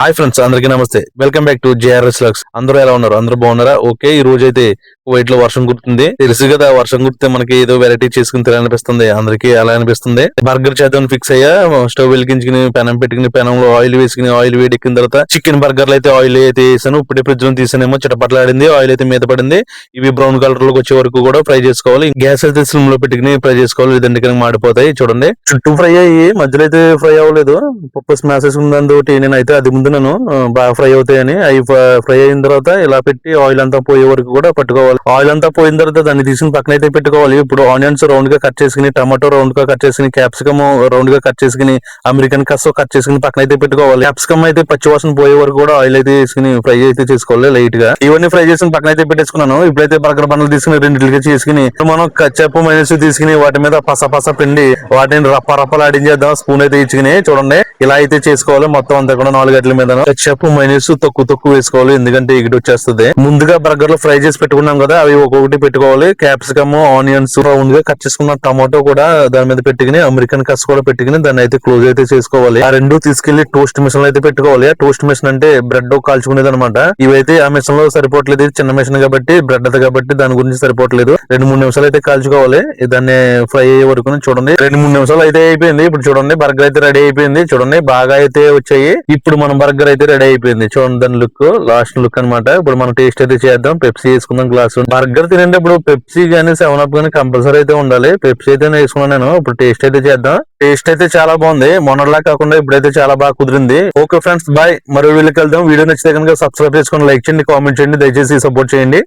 Hi friends అందరికీ నమస్తే. Welcome back to JRS Lux అందరూ ఎలా ఉన్నారు? అందరూ బాగున్నారా? ఓకే ఈ రోజు అయితే వైట్లో వర్షం కుడుతుంది. తెలుసు కదా వర్షం కుడితే మనకి ఏదో వెరైటీ చేసుకుని తినాలనిపిస్తుంది. అందరికి అలా అనిపిస్తుంది? బర్గర్ చేద్దాం ఫిక్స్ అయ్యా. స్టవ్ వెలిగించుకుని పెనం పెట్టుకుని పెనంలో ఆయిల్ వేసుకుని ఆయిల్ వేడెక్కిన తర్వాత చికెన్ బర్గర్లు అయితే ఆయిల్ అయితే వేసాను. ఇప్పుడే ఫ్రిడ్జ్లో తీసానేమో చిటపట్లాడింది ఆయిల్ అయితే మీద పడింది. ఇవి బ్రౌన్ కలర్లోకి వచ్చే వరకు కూడా ఫ్రై చేసుకోవాలి. గ్యాస్ అయితే స్లిమ్లో పెట్టుకుని ఫ్రై చేసుకోవాలి. లేదంటే కనుక మాడిపోతాయి చూడండి. చుట్టూ ఫ్రై అయ్యి మధ్యలో అయితే ఫ్రై అవ్వలేదు. పప్పు స్మాష్ చేసుకున్న తోటి నేను అయితే అది ముందు నేను బాగా ఫ్రై అవుతాయని. అవి ఫ్రై అయిన తర్వాత ఇలా పెట్టి ఆయిల్ అంతా పోయే వరకు కూడా పట్టుకోవాలి. ఆయిల్ అంతా పోయిన తర్వాత దాన్ని తీసుకుని పక్కన అయితే పెట్టుకోవాలి. ఇప్పుడు ఆనియన్స్ రౌండ్గా కట్ చేసుకుని టమాటో రౌండ్గా కట్ చేసుకుని క్యాప్సికమ్ రౌండ్గా కట్ చేసుకుని అమెరికన్ కస్ కట్ చేసుకుని పక్కన అయితే పెట్టుకోవాలి. క్యాప్సికమ్ అయితే పచ్చివాసన పోయే వరకు కూడా ఆయిల్ అయితే వేసుకుని ఫ్రై అయితే చేసుకోవాలి లైట్గా. ఇవన్నీ ఫ్రై చేసిన పక్కన అయితే పెట్టేసుకున్నాను. ఇప్పుడైతే బర్గర్ బండ్లు తీసుకుని రెండింటికి చేసుకుని మనం కచ్చప్పు మైనస్ తీసుకుని వాటి మీద పస పస పిండి వాటిని రప్ప రప్పలాడించేద్దాం స్పూన్ అయితే ఇచ్చుకుని చూడండి. ఇలా అయితే చేసుకోవాలి. మొత్తం అంతా కూడా నాలుగు గంటల మీద కచ్చప్పు మైనస్ తక్కువ తక్కువ వేసుకోవాలి. ఎందుకంటే ఇక్కడ వచ్చేస్తుంది. ముందుగా బర్గర్లో ఫ్రై చేసి పెట్టుకున్నాం కదా అవి ఒక్కొక్కటి పెట్టుకోవాలి. క్యాప్సికమ్ ఆనియన్స్ రౌండ్గా కట్ చేసుకున్న టమాటో కూడా దాని మీద పెట్టుకుని అమెరికన్ కస్ కూడా పెట్టుకుని దాన్ని అయితే క్లోజ్ అయితే చేసుకోవాలి. ఆ రెండు తీసుకెళ్ళి టోస్ట్ మిషన్ అయితే పెట్టుకోవాలి. ఆ టోస్ట్ మిషన్ అంటే బ్రెడ్ కాల్చుకునేది అనమాట ఇవైతే ఆ మిషన్లో సరిపోవట్లేదు. ఇది చిన్న మిషన్ కాబట్టి బ్రెడ్ అది కాబట్టి దాని గురించి సరిపోవట్లేదు. రెండు మూడు నిమిషాలు అయితే కాల్చుకోవాలి. దాన్ని ఫ్రై అయ్యే వరకు చూడండి. రెండు మూడు నిమిషాలు అయితే అయిపోయింది. ఇప్పుడు చూడండి బర్గర్ అయితే రెడీ అయిపోయింది. చూడండి. బాగా అయితే వచ్చాయి. ఇప్పుడు మన బర్గర్ అయితే రెడీ అయిపోయింది. చూడండి దాని లుక్ లాస్ట్ లుక్ అన్నమాట. ఇప్పుడు మనం టేస్ట్ అయితే చేద్దాం. పెప్సీ వేసుకుందాం గ్లాస్ బర్గర్ తినేటప్పుడు పెప్సీ గానీ సెవెన్ అప్ గానీ కంపల్సరీ అయితే ఉండాలి. పెప్సీ అయితే వేసుకున్నాను నేను. ఇప్పుడు టేస్ట్ అయితే చేద్దాం. టేస్ట్ అయితే చాలా బాగుంది. మొన్నలా కాకుండా ఇప్పుడైతే చాలా బాగా కుదిరింది. Okay friends bye. మరో వీళ్ళకి వెళ్దాం. వీడియో నచ్చితే కనుక సబ్స్క్రైబ్ చేసుకుని లైక్ చేయండి కామెంట్ చేయండి. దయచేసి సపోర్ట్ చేయండి.